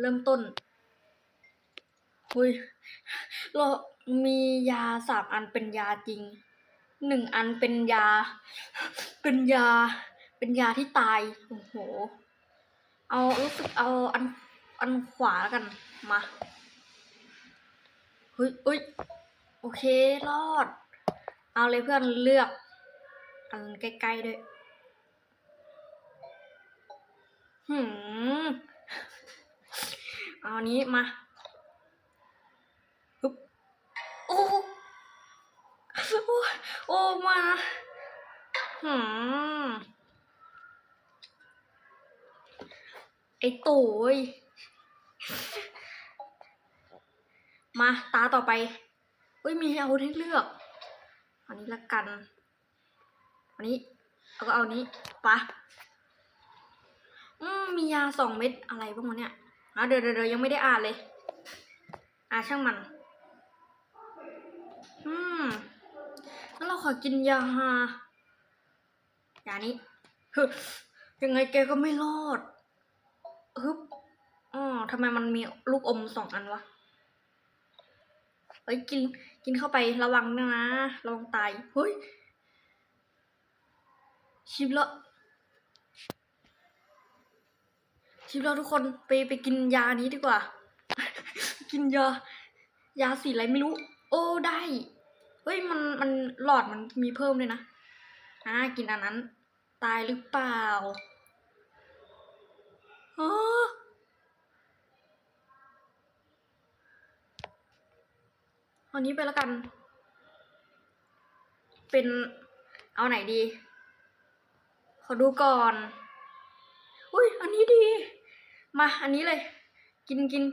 เริ่มต้นหุยเรามียาสามอันเป็นยาจริง หนึ่งอันเป็นยา เป็นยา เป็นยาที่ตาย โอ้โห เอารู้สึกเอาอัน อันขวาแล้วกัน มาเฮ้ยเฮ้ย โอเค รอด เอาเลยเพื่อนเลือก อันใกล้ๆด้วย หืม เอาอันนี้มาฮึบโอ้โอ้โอ้มาหืมไอ้โต้ยมาตาต่อไปเฮ้ยมีอาวุธให้เลือก อันนี้ละกัน อันนี้แล้วก็เอานี้ปะอืมมียาสองเม็ดอะไรบ้างวะเนี่ย เดี๋ยวเดี๋ยวเดี๋ยวยังไม่ได้อ่านเลย อ่าช่างมัน อืมงั้นเราขอกินยายานี้ฮึยังไงแกก็ไม่รอดฮึบอ๋อทำไมมันมีลูกอมสองอันวะเฮ้ยกินกินเข้าไประวังนะระวังตายเฮ้ยชิมล้ว ชิมแล้วทุกคนไปไปกินยานี้ดีกว่า กินยายาสีอะไรไม่รู้ โอ้ได้เฮ้ยมันมันหลอดมันมีเพิ่มเลยนะอ่ากินอันนั้น ตายหรือเปล่าอ๋อเอานี้ไปแล้วกัน เป็นเอาไหนดี ขอดูก่อน อุ้ยอันนี้ดี มาอันนี้เลย กินกิน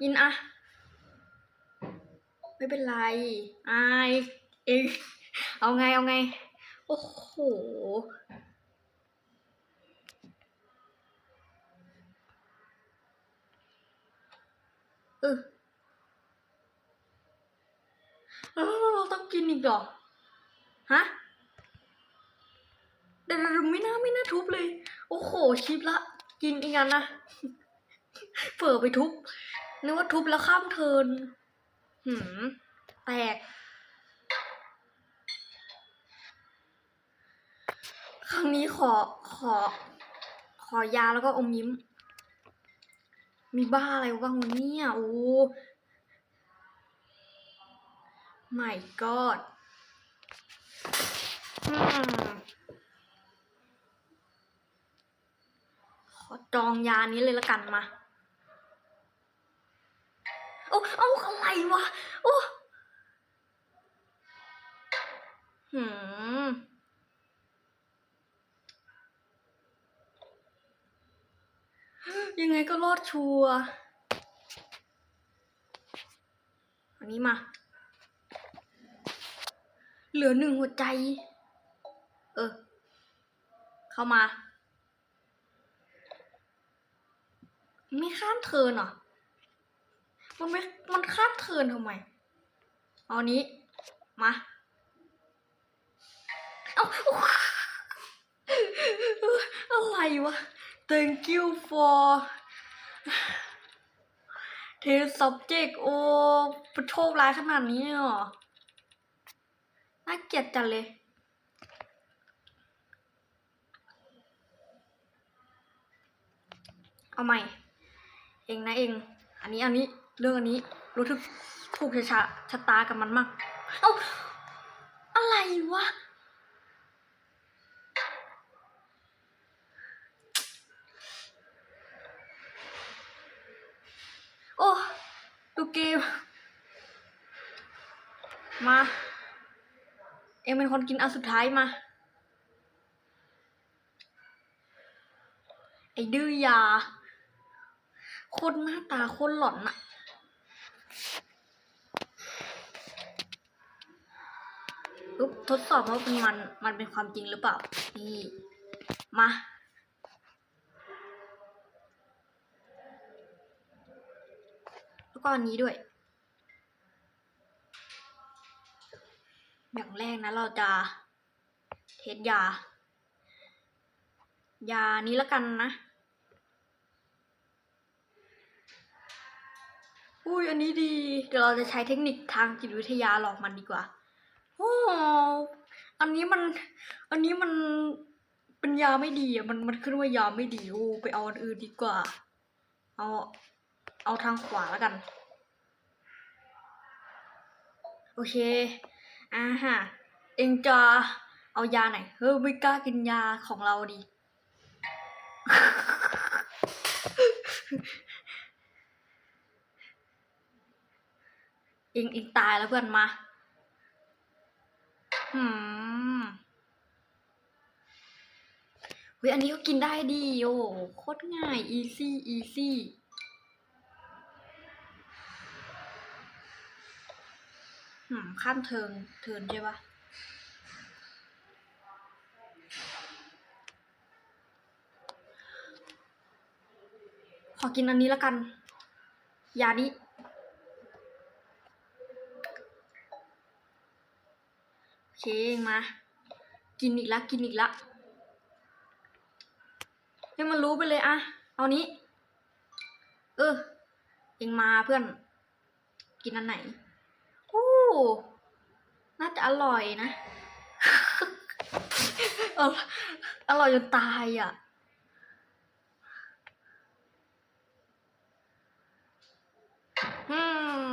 กินอะไม่เป็นไรอายเองเอาไงเอาไง โอ้โหเออแล้วเราต้องกินอีกเหรอ ฮะเดี๋ยวไม่น่าไม่น่าทุบเลย โอ้โห ชิปละ กินอีกอันนะเปิดไปทุบนึกว่าทุบแล้วข้ามเทินหืมแตกครั้งนี้ขอขอ ขอยาแล้วก็อมยิ้ม มีบ้าอะไรบ้างวะเนี่ยโอ้ my god อืม อจองยานี้เลยละกันมาโอ้เอาอะไรวะโอ้หืมยังไงก็รอดชัวร์อันนี้มา เหลือหนึ่งหัวใจ เออ เข้ามา ไม่ข้ามเทินเหรอ มันไม่มันข้ามเทินทำไม เอานี้ มา เอาอะไรวะ thank you for t e s subject โอ้โชคร้ายขนาดนี้เหรอ น่าเกลียดจังเลยเอาใหม่ เองนะเอง อันนี้อันนี้เรื่องอันนี้รู้ทึกถูกชะชะตากับมันมาก เอ้าอะไรวะโอ้ดูเกม มา เองเป็นคนกินอันสุดท้ายมา ไอ้ดื้อยา โคตรหน้าตาโคตรหลอนอะอุ๊บทดสอบว่าเป็นมันมันเป็นความจริงหรือเปล่า นี่ มา แล้วก็อันนี้ด้วย อย่างแรกนะเราจะ เทสยา ยานี้แล้วกันนะ อุ้ยอันนี้ดี เดี๋ยวเราจะใช้เทคนิคทางจิตวิทยาหลอกมันดีกว่า โอ้อันนี้มัน อันนี้มันเป็นยาไม่ดีอะ มันมันขึ้นว่ายาไม่ดีโอ้ไปเอาอันอื่นดีกว่า เอา เอาทางขวาแล้วกัน โอเค อ่าฮะ เองจะเอายาไหน เฮ้ยไม่กล้ากินยาของเราดิ องเองตายแล้วเพื่อนมาอืมเฮ้ยอันนี้ก็กินได้ดีโอ้โคตรง่าย อีซี่ อีซี่ หืม ข้ามเทิงเทินใช่ปะขอกินอันนี้แล้วกัน ยานี้ โอ เคมา กินอีกแล้วกินอีกแล้วให้มันรู้ไปเลยอะเอานี้ เออ เองมาเพื่อน กินอันไหนโอ้น่าจะอร่อยนะอออร่อยจนตายอะอืม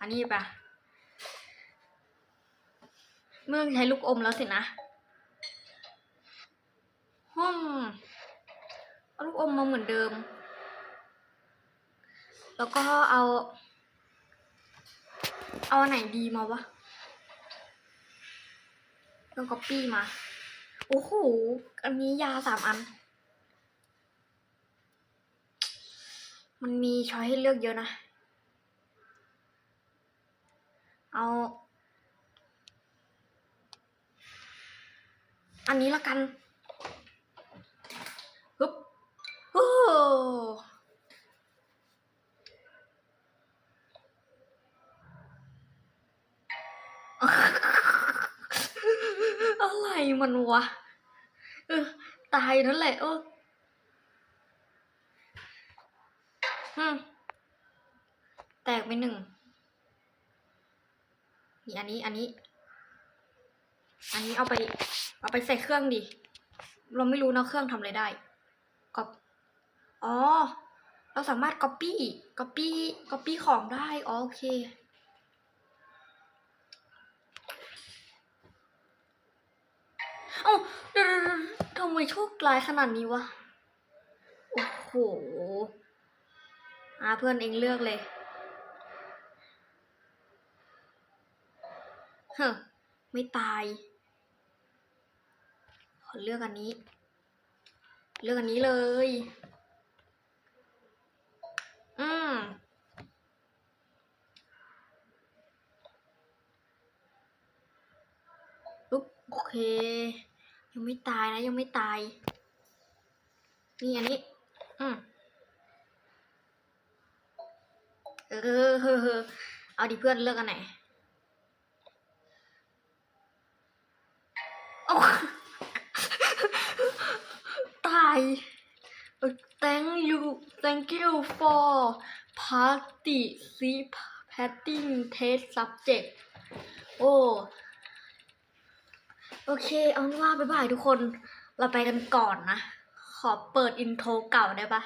อันนี้ปะ เมื่อใช้ลูกอมแล้วสินะฮึมเอาลูกอมมาเหมือนเดิม แล้วก็เอา เอาอันไหนดีมาวะเอาก๊อปปี้มา โอ้โห อันนี้ยาสามอัน มันมีช้อยให้เลือกเยอะนะ เอา อันนี้ละกันฮึบโอ้อะไรมันวะเออตายนั่นแหละเอออืมแตกไปหนึ่งนี่อันนี้ อันนี้ อันนี้เอาไป เอาไปใส่เครื่องดิ เราไม่รู้นะเครื่องทำอะไรได้ก๊อปอ๋อ เราสามารถ copy copy copy ของได้อ๋อโอเค เอ้าเดี๋ยวๆๆทำไมโชคร้ายขนาดนี้วะ โอ้โหอ่าเพื่อนเองเลือกเลยเฮ้ไม่ตาย เลือกอันนี้ เลือกอันนี้เลย อืมปุ๊บโอเค ยังไม่ตายนะ ยังไม่ตาย นี่อันนี้ อืมเออเอเฮ้อเอาดิเพื่อนเลือกอันไหนโอ้ตาย thank you thank you for participating test subject โอ้โอเค เอาว่าบ๊ายบายทุกคน เราไปกันก่อนนะ ขอเปิดอินโทรเก่าได้ปะ